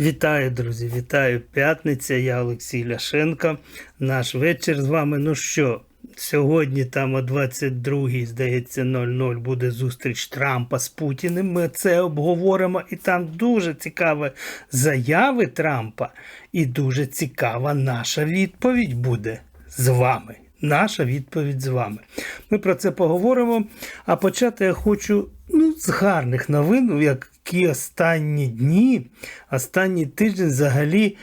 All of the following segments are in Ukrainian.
Вітаю, друзі! Вітаю п'ятниця. Я Олексій Ляшенко. Наш вечір з вами. Ну що, сьогодні там о 22-й, здається, 00 буде зустріч Трампа з Путіним. Ми це обговоримо. І там дуже цікаві заяви Трампа, і дуже цікава наша відповідь буде з вами. Наша відповідь з вами. Ми про це поговоримо. А почати я хочу ну, з гарних новин, які останні дні, останній тиждень взагалі,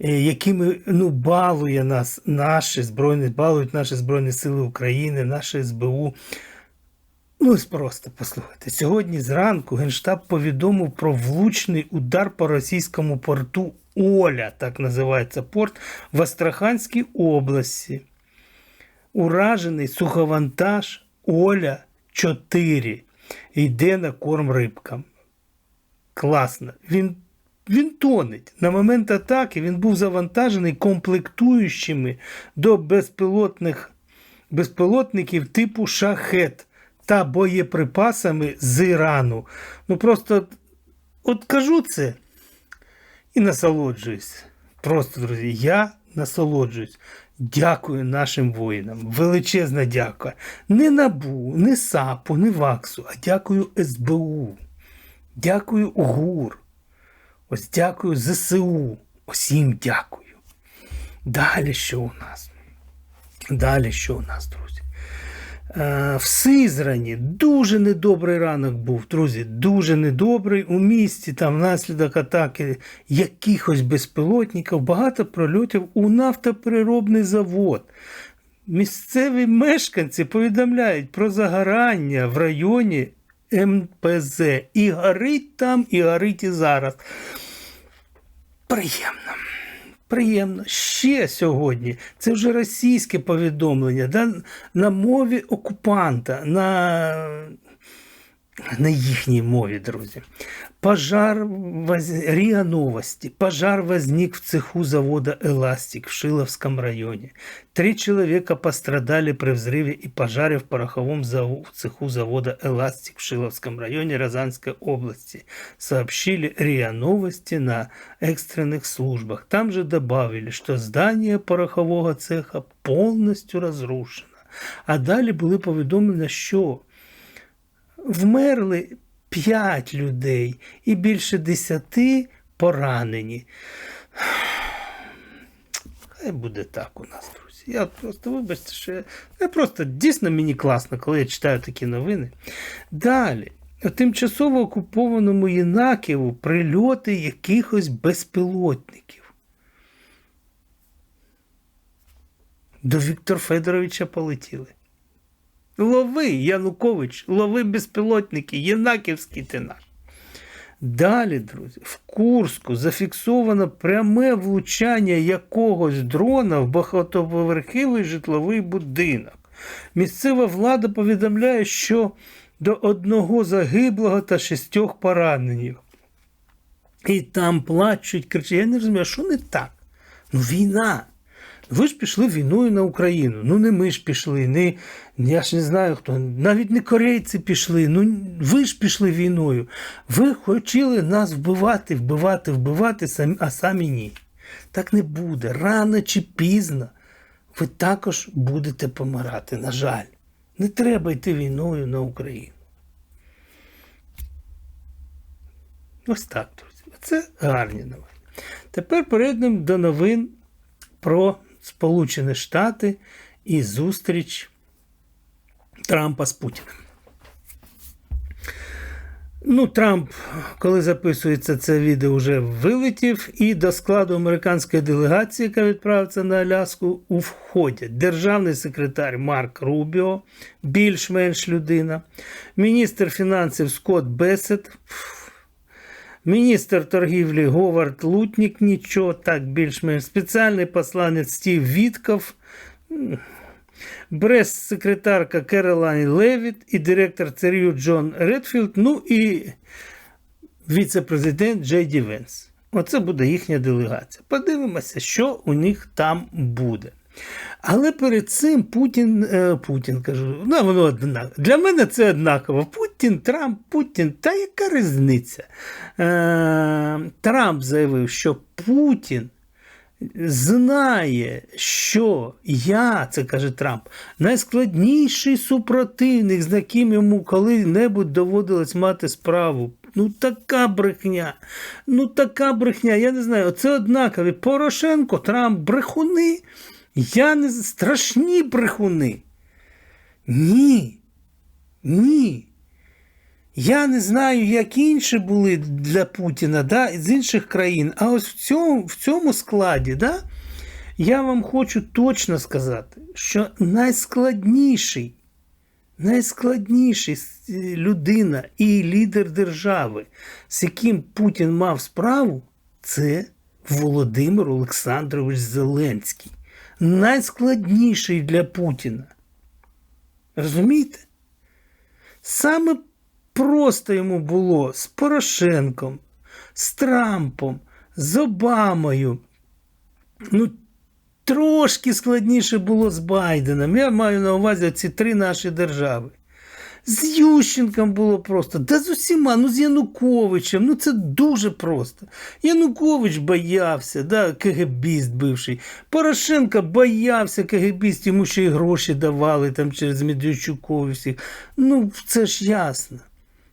е, якими ну, балує нас наші збройні, балують наші Збройні Сили України, наше СБУ. Ну, ось просто послухайте. Сьогодні зранку Генштаб повідомив про влучний удар по російському порту Оля, так називається порт, в Астраханській області. Уражений суховантаж Оля 4 йде на корм рибкам. Класно. Він він тонеть. На момент атаки він був завантажений комплектуючими до безпілотних безпілотників типу шахет та боєприпасами з Ірану. Ну просто от кажу це і насолоджуюсь. Просто, друзі, я насолоджуюсь. Дякую нашим воїнам. Величезна дяка. Не набу, не САПу, не ВАКСу, а дякую СБУ. Дякую ГУР. Ось дякую ЗСУ. Усім дякую. Далі що у нас? Далі що у нас, друзі? Е, В Сизрані дуже недобрий ранок був, друзі. Дуже недобрий. У місті там внаслідок атаки якихось безпілотників, багато прольотів у нафтопереробний завод. Місцеві мешканці повідомляють про загорання в районі МПЗ. І горить там, і горить і зараз. Приємно. Приємно. Ще сьогодні. Це вже російське повідомлення да? на мові окупанта, на на їхній мові, друзі. Пожар воз... РИА Новости. Пожар возник в цеху завода «Эластик» в Шиловском районе. Три человека пострадали при взрыве и пожаре в пороховом зав... цеху завода «Эластик» в Шиловском районе Рязанской области, сообщили РИА Новости на экстренных службах. Там же добавили, что здание порохового цеха полностью разрушено. А далі були повідомлення, що вмерли 5 людей і більше 10 поранені. Хай буде так у нас, друзі. Я просто, вибачте, що я, я просто дійсно мені класно, коли я читаю такі новини. Далі. У тимчасово окупованому Єнаківу прильоти якихось безпілотників. До Віктора Федоровича полетіли. Лови, Янукович, лови безпілотники, Єнаківський ти наш. Далі, друзі, в Курську зафіксовано пряме влучання якогось дрона в багатоповерховий житловий будинок. Місцева влада повідомляє, що до одного загиблого та шістьох поранених. І там плачуть, кричать. Я не розумію, що не так? Ну, війна. Ви ж пішли війною на Україну. Ну не ми ж пішли, не я ж не знаю хто. Навіть не корейці пішли. Ну ви ж пішли війною. Ви хотіли нас вбивати, вбивати, вбивати, а самі ні. Так не буде. Рано чи пізно ви також будете помирати. На жаль, не треба йти війною на Україну. Ось так, друзі. Це гарні новини. Тепер перейдемо до новин про Сполучені Штати і зустріч Трампа з Путіним. Ну, Трамп, коли записується це відео, вже вилетів, і до складу американської делегації, яка відправиться на Аляску, у входять державний секретар Марк Рубіо, більш-менш людина, міністр фінансів Скотт Бесет, Міністр торгівлі Говард Лутнік, нічого, так більш-менш спеціальний посланець Стів Вітков, прес-секретарка Керолайн Левіт і директор ЦРЮ Джон Редфілд, ну і віце-президент Джей Ді Венс. Оце буде їхня делегація. Подивимося, що у них там буде. Але перед цим Путін, е, Путін кажу, ну воно однаково. Для мене це однаково. Путін, Трамп, Путін, та яка різниця? Е, Трамп заявив, що Путін знає, що я, це каже Трамп, найскладніший супротивник, з яким йому коли-небудь доводилось мати справу. Ну, така брехня. Ну, така брехня. Я не знаю. Це однакові. Порошенко, Трамп, брехуни. Я не страшні брехуни. Ні. Ні. Я не знаю, як інші були для Путіна да, з інших країн. А ось в цьому, в цьому складі, да, я вам хочу точно сказати, що найскладніший, найскладніший людина і лідер держави, з яким Путін мав справу, це Володимир Олександрович Зеленський. Найскладніший для Путіна. Розумієте? Саме просто йому було з Порошенком, з Трампом, з Обамою. Ну, трошки складніше було з Байденом. Я маю на увазі ці три наші держави. З Ющенком було просто, да з усіма, ну з Януковичем, ну це дуже просто. Янукович боявся, да, КГБіст бивший. Порошенко боявся КГБіст, йому ще й гроші давали там через Медведчуков і всіх. Ну, це ж ясно.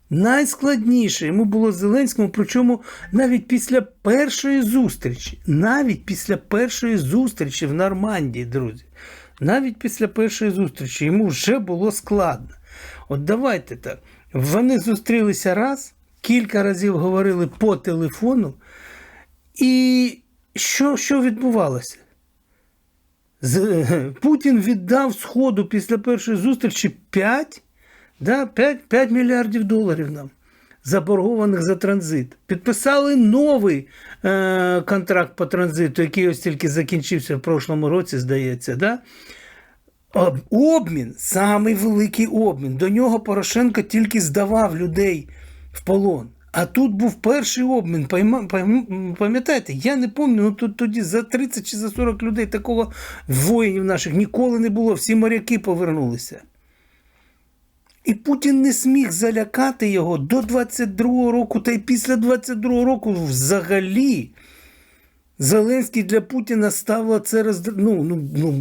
Найскладніше йому було Зеленському, причому навіть після першої зустрічі, навіть після першої зустрічі в Нормандії, друзі, навіть після першої зустрічі йому вже було складно. От давайте так. Вони зустрілися раз, кілька разів говорили по телефону, і що, що відбувалося? Путін віддав Сходу після першої зустрічі 5, да, 5, 5 мільярдів доларів нам заборгованих за транзит. Підписали новий е, контракт по транзиту, який ось тільки закінчився в прошлому році, здається. Да? Об- Обмін, самий великий обмін. До нього Порошенко тільки здавав людей в полон. А тут був перший обмін. Пам'ятаєте, я не пам'ятаю, ну тут тоді за 30 чи за 40 людей такого воїнів наших ніколи не було. Всі моряки повернулися. І Путін не зміг залякати його до 22-го року, та й після 22-го року взагалі. Зеленський для Путіна ставила це роз... ну, ну, ну.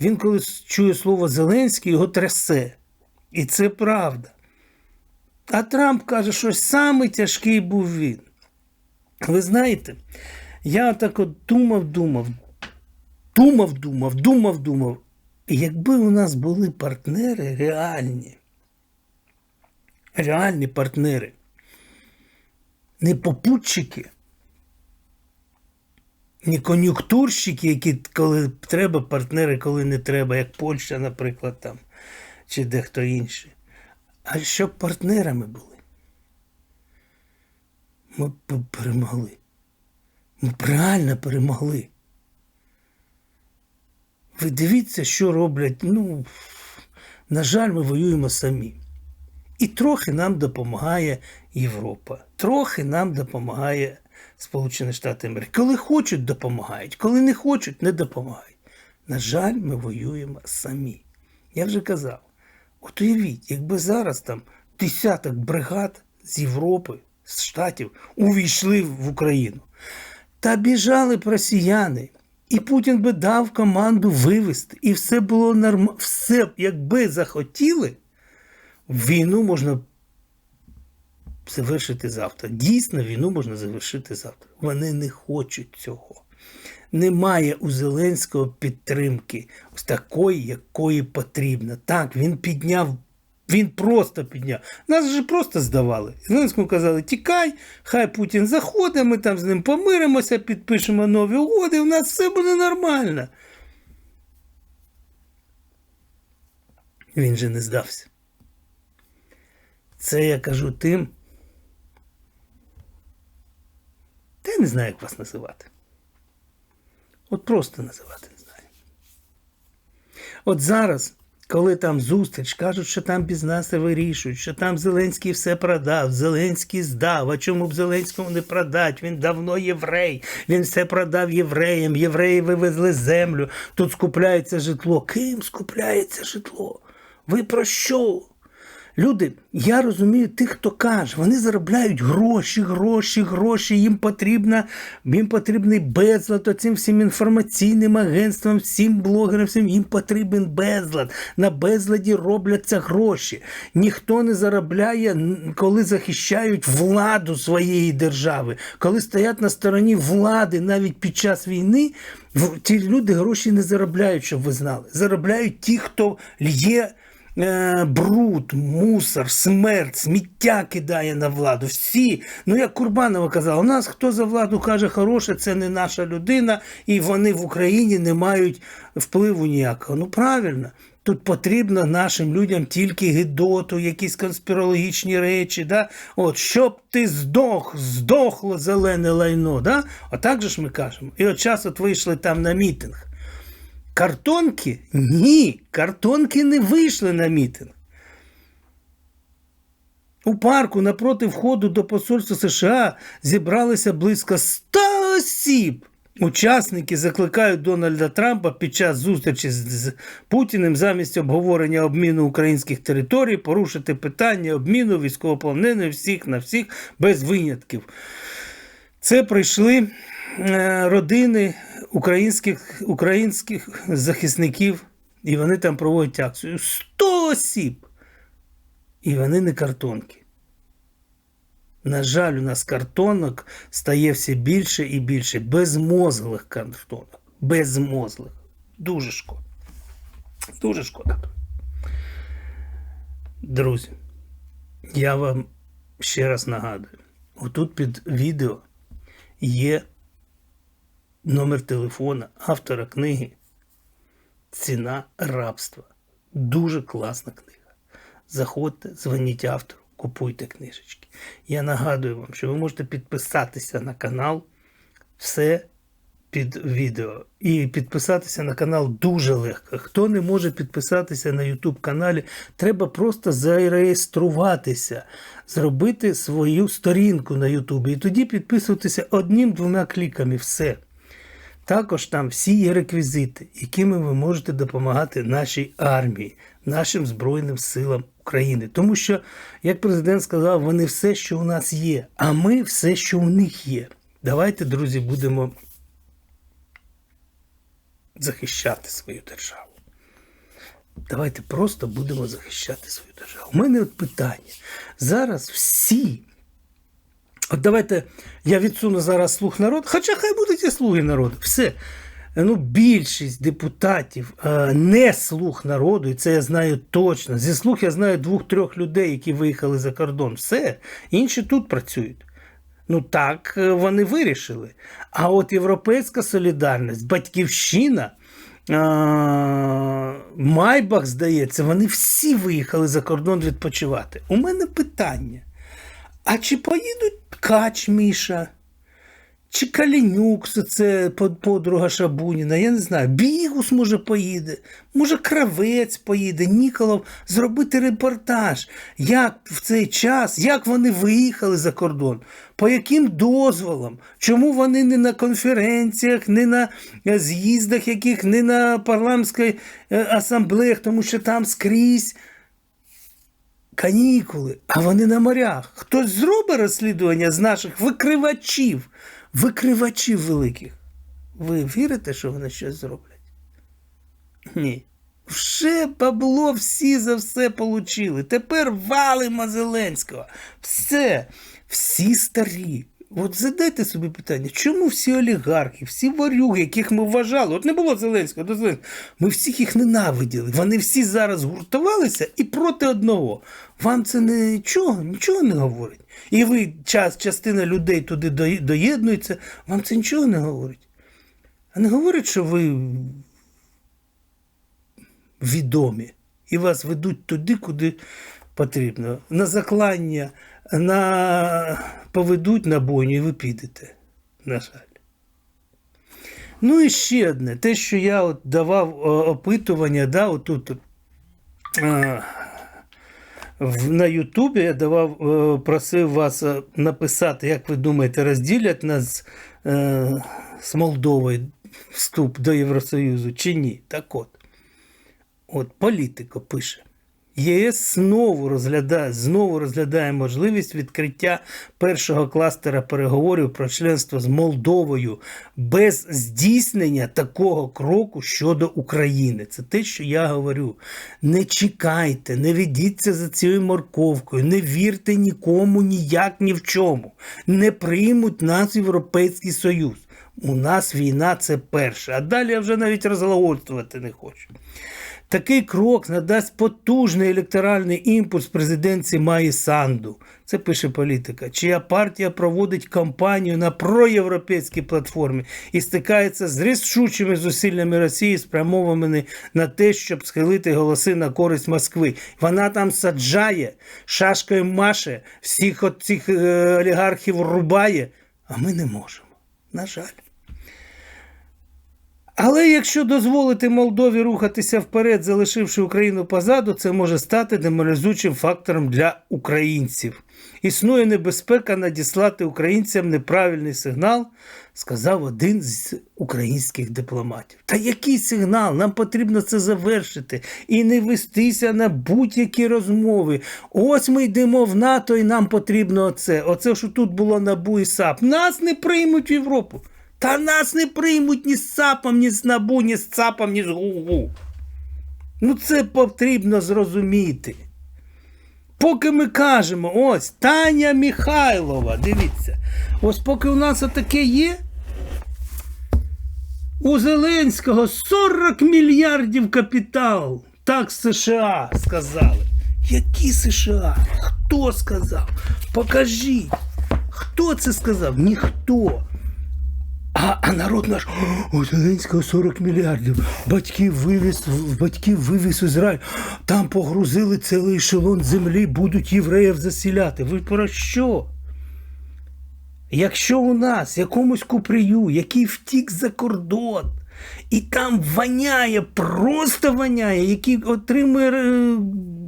Він коли чує слово Зеленський, його трясе. І це правда. А Трамп каже, що самий тяжкий був він. Ви знаєте, я так от думав, думав, думав, думав, думав, думав. Якби у нас були партнери реальні, реальні партнери, не попутчики, не кон'юнктурщики, які коли треба, партнери, коли не треба, як Польща, наприклад, там, чи дехто інший. А щоб партнерами були. Ми перемогли. Ми реально перемогли. Ви дивіться, що роблять. Ну, на жаль, ми воюємо самі. І трохи нам допомагає Європа, трохи нам допомагає Сполучені Штати Америки. Коли хочуть, допомагають, коли не хочуть, не допомагають. На жаль, ми воюємо самі. Я вже казав. От уявіть, якби зараз там десяток бригад з Європи, з Штатів увійшли в Україну, та біжали б росіяни, і Путін би дав команду вивести, і все було нормально. Все, якби захотіли, війну можна завершити завтра. Дійсно, війну можна завершити завтра. Вони не хочуть цього. Немає у Зеленського підтримки, ось такої, якої потрібно. Так, він підняв, він просто підняв. Нас же просто здавали. Зеленському казали, тікай, хай Путін заходить, ми там з ним помиримося, підпишемо нові угоди, у нас все буде нормально. Він же не здався. Це я кажу тим. Та я не знаю, як вас називати. От просто називати не знаю. От зараз коли там зустріч, кажуть, що там без нас вирішують, що там Зеленський все продав, Зеленський здав. А чому б Зеленському не продать? Він давно єврей, він все продав євреям, євреї вивезли землю, тут скупляється житло. Ким скупляється житло? Ви про що? Люди, я розумію тих, хто каже, вони заробляють гроші, гроші, гроші. Їм потрібна, їм потрібний безлад цим всім інформаційним агентствам, всім блогерам, всім їм потрібен безлад. На безладі робляться гроші. Ніхто не заробляє, коли захищають владу своєї держави, коли стоять на стороні влади навіть під час війни. Ті люди гроші не заробляють, щоб ви знали. Заробляють ті, хто лє е, бруд, мусор, смерть, сміття кидає на владу. Всі, ну як Курбанова казала, у нас хто за владу каже хороше, це не наша людина, і вони в Україні не мають впливу ніякого. Ну правильно. Тут потрібно нашим людям тільки гидоту, якісь конспірологічні речі. Да? От, щоб ти здох, здохло зелене лайно. Да? Отак же ж ми кажемо. І от час от вийшли там на мітинг. Картонки? Ні, картонки не вийшли на мітинг. У парку напроти входу до посольства США зібралися близько 100 осіб. Учасники закликають Дональда Трампа під час зустрічі з- Путіним замість обговорення обміну українських територій порушити питання обміну військовополонених всіх на всіх без винятків. Це прийшли е, родини українських, українських захисників, і вони там проводять акцію. 100 осіб! І вони не картонки. На жаль, у нас картонок стає все більше і більше. Безмозглих картонок. Безмозглих. Дуже шкода. Дуже шкода. Друзі, я вам ще раз нагадую: отут під відео є номер телефона автора книги Ціна рабства. Дуже класна книга. Заходьте, дзвоніть автору, купуйте книжечки. Я нагадую вам, що ви можете підписатися на канал. Все під відео. І підписатися на канал дуже легко. Хто не може підписатися на YouTube каналі, треба просто зареєструватися, зробити свою сторінку на YouTube. І тоді підписуватися одним-двома кліками. Все. Також там всі є реквізити, якими ви можете допомагати нашій армії, нашим Збройним силам України. Тому що, як президент сказав, вони все, що у нас є, а ми все, що у них є. Давайте, друзі, будемо захищати свою державу. Давайте просто будемо захищати свою державу. У мене от питання. Зараз всі. От давайте я відсуну зараз слух народу, хоча хай будуть і слуги народу. Все. Ну, більшість депутатів е, не слух народу, і це я знаю точно. Зі слух я знаю двох-трьох людей, які виїхали за кордон. Все. Інші тут працюють. Ну так е, вони вирішили. А от Європейська солідарність, Батьківщина, е, Майбах, здається, вони всі виїхали за кордон відпочивати. У мене питання. А чи поїдуть Ткач Міша? Чи Калінюк, це- подруга Шабуніна, я не знаю. Бігус, може, поїде, може, Кравець поїде, Ніколов зробити репортаж, як в цей час, як вони виїхали за кордон, по яким дозволам, чому вони не на конференціях, не на е, з'їздах, яких, не на парламентській е, асамблеях, тому що там скрізь канікули, а вони на морях. Хтось зробить розслідування з наших викривачів, викривачів великих. Ви вірите, що вони щось зроблять? Ні. Вже бабло всі за все получили. Тепер валимо Зеленського. Все, всі старі. От задайте собі питання, чому всі олігархи, всі ворюги, яких ми вважали, от не було Зеленського, до Зеленського, ми всіх їх ненавиділи. Вони всі зараз гуртувалися і проти одного. Вам це нічого, нічого не говорить. І ви, час, частина людей туди доєднується, вам це нічого не говорить. А не говорить, що ви відомі і вас ведуть туди, куди потрібно. На заклання, на поведуть на бойню, і ви підете. На жаль. Ну і ще одне, те, що я от давав опитування, да, отут от е, в- на Ютубі я давав, е, просив вас е, написати, як ви думаєте, розділять нас е, з Молдовою вступ до Євросоюзу чи ні? Так от, от політико пише. ЄС знову розглядає, знову розглядає можливість відкриття першого кластера переговорів про членство з Молдовою без здійснення такого кроку щодо України. Це те, що я говорю. Не чекайте, не ведіться за цією морковкою, не вірте нікому ніяк ні в чому. Не приймуть нас Європейський Союз. У нас війна це перше. А далі я вже навіть розглагольствувати не хочу. Такий крок надасть потужний електоральний імпульс президентці Маї Санду. Це пише політика, чия партія проводить кампанію на проєвропейській платформі і стикається з рішучими зусиллями Росії, спрямованими на те, щоб схилити голоси на користь Москви. Вона там саджає, шашкою маше, всіх от цих е, олігархів рубає, а ми не можемо. На жаль. Але якщо дозволити Молдові рухатися вперед, залишивши Україну позаду, це може стати деморалізуючим фактором для українців. Існує небезпека надіслати українцям неправильний сигнал, сказав один з українських дипломатів. Та який сигнал? Нам потрібно це завершити і не вестися на будь-які розмови. Ось ми йдемо в НАТО, і нам потрібно оце. Оце, що тут було НАБУ і САП. Нас не приймуть в Європу. Та нас не приймуть ні з САПом, ні з НАБУ, ні з ЦАПом, ні з ГУГУ. Ну це потрібно зрозуміти. Поки ми кажемо, ось Таня Михайлова, дивіться, ось поки у нас отаке є, у Зеленського 40 мільярдів капітал. Так США сказали. Які США? Хто сказав? Покажіть. Хто це сказав? Ніхто. А, а народ наш у Зеленського 40 мільярдів. Батьків вивіз, батьків вивіз Ізраїль. Там погрузили цілий ешелон землі, будуть євреїв засіляти. Ви про що? Якщо у нас якомусь купрію, який втік за кордон, і там воняє, просто воняє, який отримує е,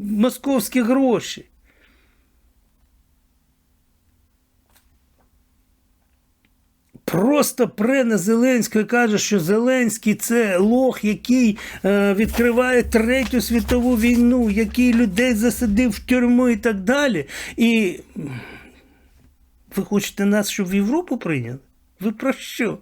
московські гроші. Просто пре на Зеленського і каже, що Зеленський це лох, який е, відкриває третю світову війну, який людей засадив в тюрму і так далі. І ви хочете нас, щоб в Європу прийняли? Ви про що?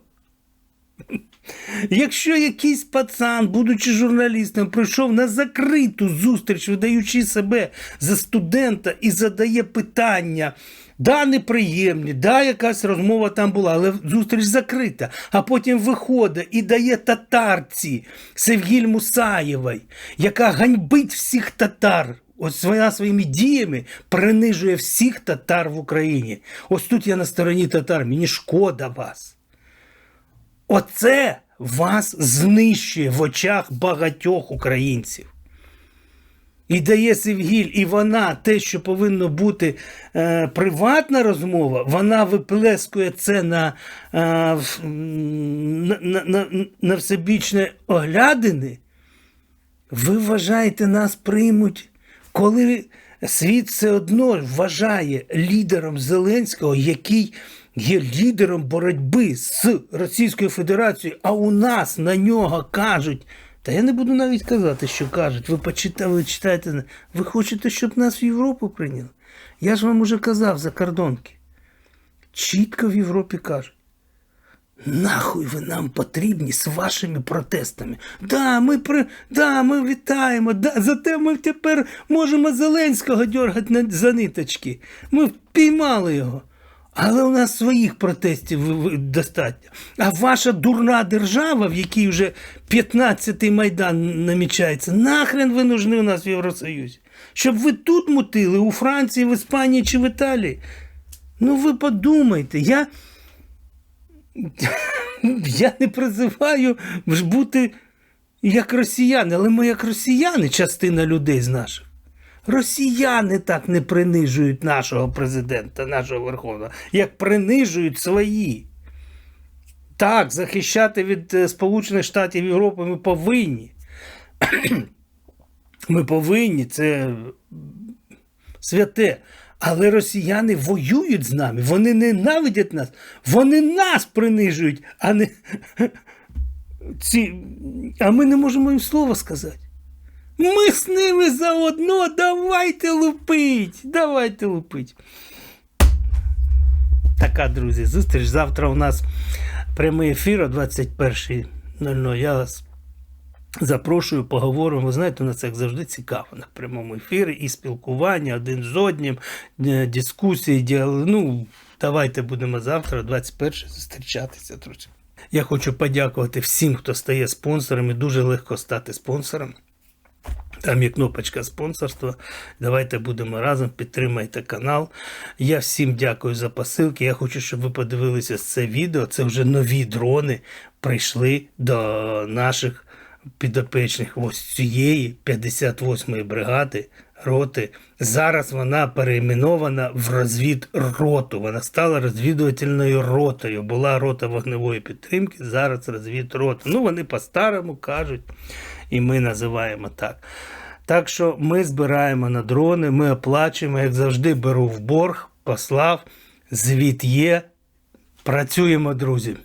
Якщо якийсь пацан, будучи журналістом, прийшов на закриту зустріч, видаючи себе за студента і задає питання, да, неприємні, да, якась розмова там була, але зустріч закрита, а потім виходить і дає татарці Севгіль Мусаєвій, яка ганьбить всіх татар. Ось вона своїми діями принижує всіх татар в Україні. Ось тут я на стороні татар, мені шкода вас. Оце вас знищує в очах багатьох українців. І дає Севгіль, і вона, те, що повинно бути е, приватна розмова, вона виплескує це на, е, на, на, на, всебічне оглядини. Ви вважаєте, нас приймуть, коли світ все одно вважає лідером Зеленського, який є лідером боротьби з Російською Федерацією, а у нас на нього кажуть. Та я не буду навіть казати, що кажуть. Ви почитали, ви читаєте. Ви хочете, щоб нас в Європу прийняли? Я ж вам уже казав за кордонки. Чітко в Європі кажуть. Нахуй ви нам потрібні з вашими протестами. Да, ми при... да, ми вітаємо. Да, зате ми тепер можемо Зеленського дергати за ниточки. Ми впіймали його. Але у нас своїх протестів достатньо. А ваша дурна держава, в якій вже 15-й майдан намічається, нахрен ви нужны у нас в Євросоюзі? Щоб ви тут мутили, у Франції, в Іспанії чи в Італії? Ну ви подумайте, я. Я не призиваю бути як росіяни, але ми як росіяни, частина людей з наших. Росіяни так не принижують нашого президента, нашого верховного, як принижують свої. Так, захищати від е, Сполучених Штатів Європи ми повинні. Ми повинні, це святе. Але росіяни воюють з нами, вони ненавидять нас, вони нас принижують, а не ці. А ми не можемо їм слова сказати. Ми з ними заодно, давайте лупить, давайте лупить. Така, друзі, зустріч. Завтра у нас прямий ефір о 21.00. Я вас запрошую, поговоримо. Ви знаєте, у нас як завжди цікаво на прямому ефірі і спілкування один з одним, е, дискусії, діалог. Ну, давайте будемо завтра, о 21 зустрічатися, друзі. Я хочу подякувати всім, хто стає спонсором. Дуже легко стати спонсором. Там є кнопочка спонсорства. Давайте будемо разом, підтримайте канал. Я всім дякую за посилки. Я хочу, щоб ви подивилися це відео. Це вже нові дрони прийшли до наших підопечних ось цієї 58-ї бригади роти. Зараз вона перейменована в розвідроту. Вона стала розвідувальною ротою. Була рота вогневої підтримки, зараз розвідрота. Ну, вони по-старому кажуть, і ми називаємо так. Так що ми збираємо на дрони, ми оплачуємо, як завжди, беру в борг, послав, звіт є. Працюємо, друзі.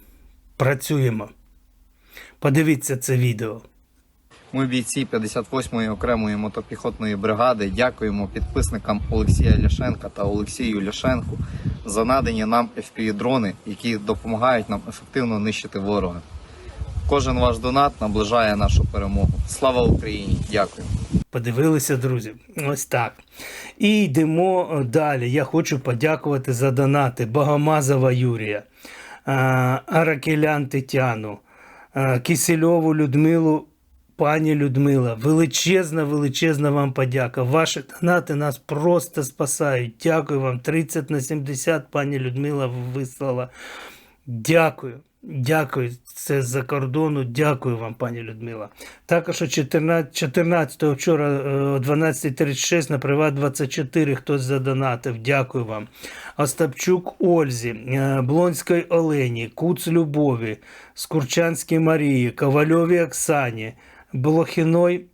Працюємо. Подивіться це відео. Ми бійці 58-ї окремої мотопіхотної бригади дякуємо підписникам Олексія Ляшенка та Олексію Ляшенку за надані нам FPV-дрони, які допомагають нам ефективно нищити ворога. Кожен ваш донат наближає нашу перемогу. Слава Україні! Дякую! Подивилися, друзі. Ось так. І йдемо далі. Я хочу подякувати за донати Богомазова Юрія, Аракелян Тетяну, Кисельову Людмилу. Пані Людмила, величезна, величезна вам подяка. Ваші донати нас просто спасають. Дякую вам. 30 на 70 пані Людмила вислала. Дякую. Дякую, це з-за кордону. Дякую вам, пані Людмила. Також о 14, 14 вчора е, о 12.36 на Приват 24 хтось задонатив. Дякую вам. Остапчук Ользі, е, Блонської Олені, Куц Любові, Скурчанській Марії, Ковальовій Оксані, Блохіной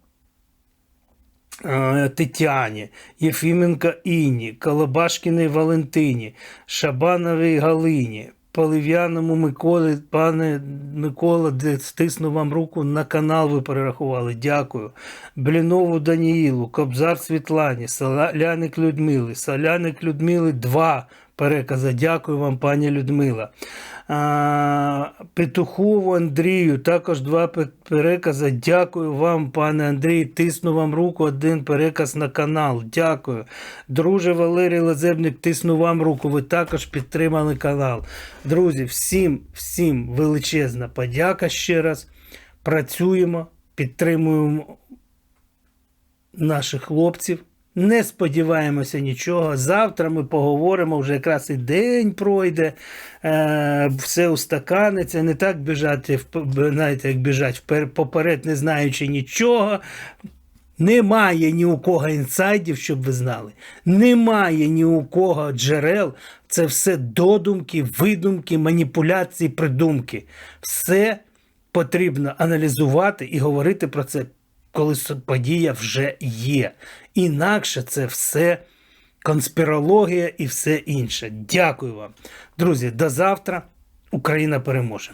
е, Тетяні, Єфіменко Інні, Колобашкіній Валентині, Шабановій Галині, Палив'яному Миколи, пане Микола, де стисну вам руку на канал. Ви перерахували. Дякую. Блінову Даніїлу, Кобзар Світлані, Соляник Людмили, Соляник Людмили 2 переказа. Дякую вам, пані Людмила. А, Петухову Андрію, також два перекази. Дякую вам, пане Андрій. Тисну вам руку, один переказ на канал. Дякую. Друже Валерій Лазебник, тисну вам руку. Ви також підтримали канал. Друзі, всім, всім величезна подяка ще раз. Працюємо, підтримуємо наших хлопців. Не сподіваємося нічого. Завтра ми поговоримо, вже якраз і день пройде, е, все устаканиться. Не так біжати, знаєте, як біжать поперед, не знаючи нічого. Немає ні у кого інсайдів, щоб ви знали. Немає ні у кого джерел. Це все додумки, видумки, маніпуляції, придумки. Все потрібно аналізувати і говорити про це, коли подія вже є. Інакше це все конспірологія і все інше. Дякую вам. Друзі, до завтра. Україна переможе.